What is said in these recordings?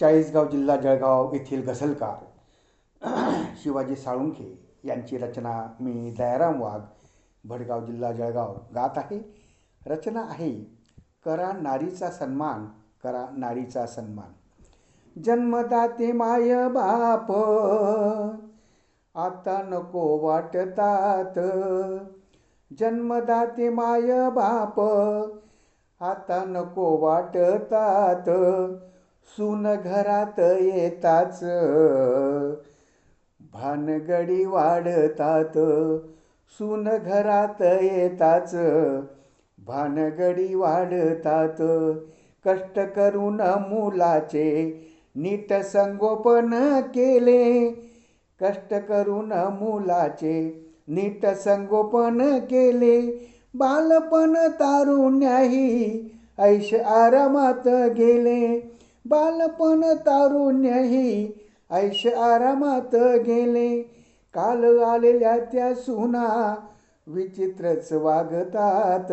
चाळीसगाव जिल्हा जळगाव येथील गझलकार शिवाजी साळुंखे यांची रचना मी दयाराम वाघ भडगाव जिल्हा जळगाव गात आहे. रचना आहे करा नारीचा सन्मान करा नारीचा सन्मान. जन्मदाते माय बाप आता नको वाटतात. जन्मदाते माय बाप आता नको वाटतात. सून घरात येताच. भानगडी वाढतात. सून घरात येताच. भानगडी वाढतात. कष्ट करून मुलाचे नीट संगोपन केले. कष्ट करून मुलाचे नीट संगोपन केले. बालपण तारुण्याही ऐश आरामात गेले. बालपण तारुण्यही ऐश आरामात गेले. काल आलेल्या त्या सुना विचित्रच वागतात.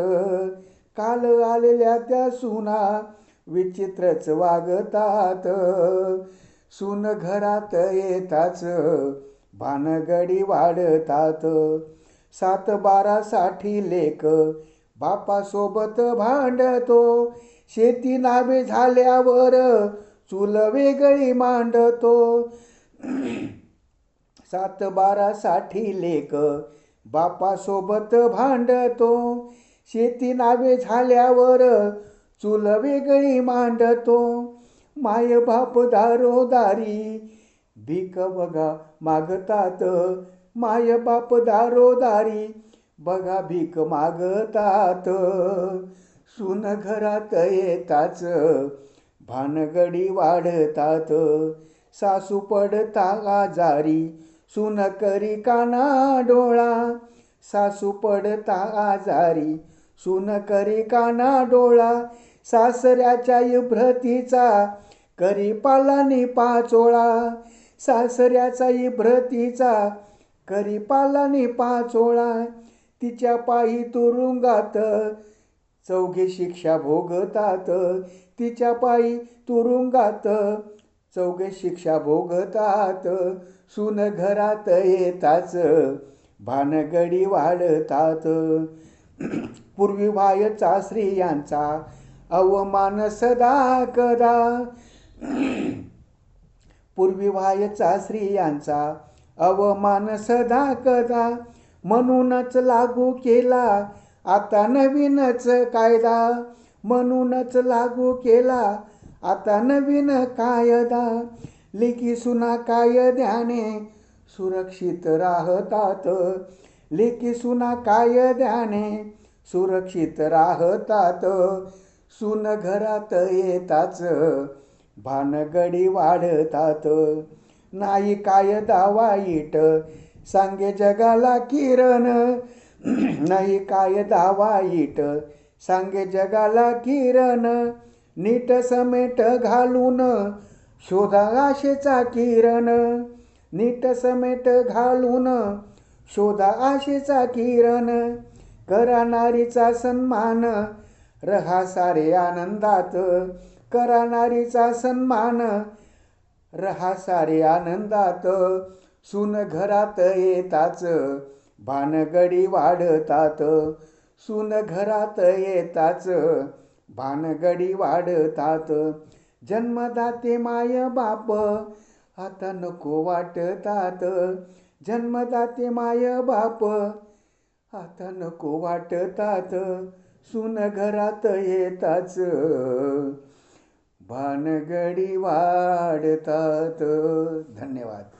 काल आलेल्या त्या सुना विचित्रच वागतात. सुन घरात येताच भानगडी वाढतात. सात बारासाठी लेख बापासोबत भांडतो. शेती नावे झाल्यावर चूल वेगळी मांडतो. सात बारासाठी लेख बापासोबत भांडतो. शेती नावे झाल्यावर चूल वेगळी मांडतो. माय बाप दारोदारी भीक बघा मागतात. माय बाप दारोदारी बघा भीक मागतात. सून घरात येताच. भानगडी वाढतात. सासू पडता आजारी. सून करी काना डोळा. सासू पडता आजारी. सून करी काना डोळा. सासऱ्याच्या इभ्रतीचा करी पालानी पाचोळा. सासऱ्याचा इभ्रतीचा करी पालानी पाचोळा. तिच्या पायी तुरुंगात चौघे शिक्षा भोगतात तिच्या पायी तुरुंगात. चौघे शिक्षा भोगतात सून घरात येताच भानगडी वाढतात. पूर्वी वायचा स्त्रियांचा अवमान सदा कदा. पूर्वी वायचा स्त्रियांचा अवमान सदा कदा. म्हणूनच लागू केला आता नवीनच कायदा म्हणूनच लागू केला. आता नवीन कायदा लिखी सुना कायद्याने सुरक्षित राहतात. लेकी सुना कायद्याने सुरक्षित राहतात. सुन घरात येताच भानगडी वाढतात. नाही कायदा वाईट सांगे जगाला किरण नाही काय दावा वाईट सांगे जगाला किरण नीट समेट घालून शोधा आशेचा किरण. नीट समेट घालून शोधा आशेचा किरण. करा नारीचा सन्मान रहा सारे आनंदात. करा नारीचा सन्मान रहा सारे आनंदात. सुन घरात येताच भानगडी वाढतात. सून घरात येताच भानगडी वाढतात. जन्मदाते माय बाप आता नको वाटतात. जन्मदाते माय बाप आता नको वाटतात. सून घरात येताच भानगडी वाढतात. धन्यवाद.